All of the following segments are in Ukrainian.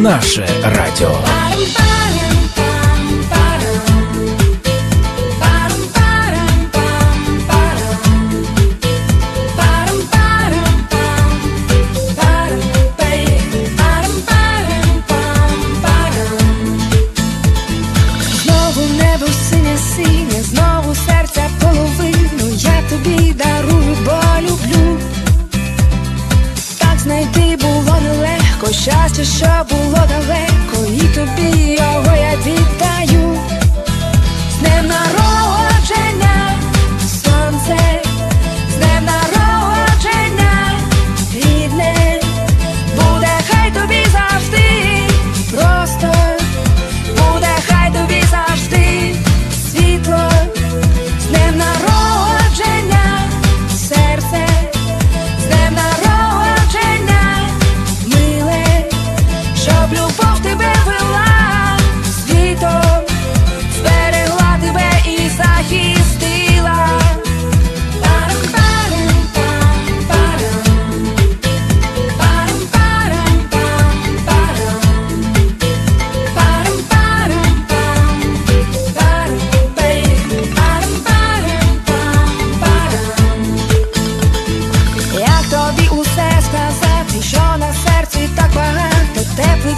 Наше радио. О, щастя, що було далеко, і тобі його я вірю.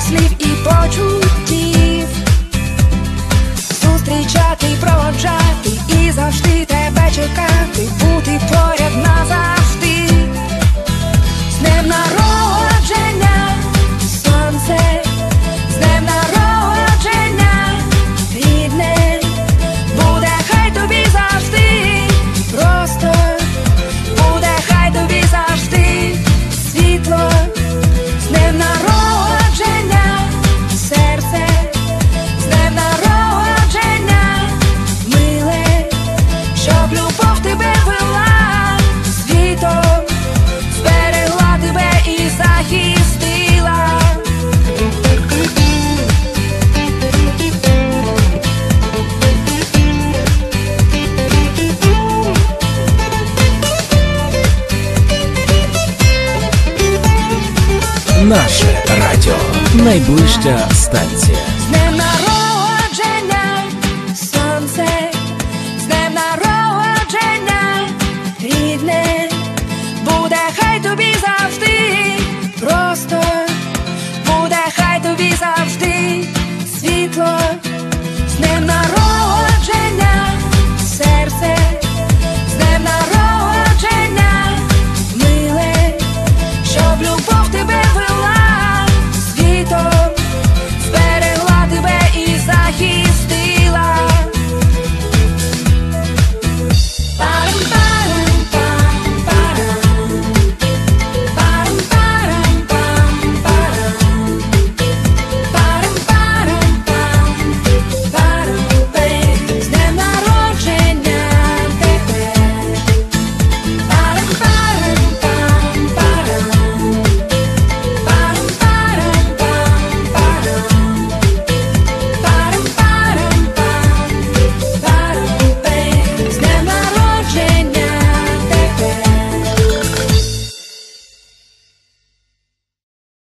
sleep Наше радіо. Найближча станція.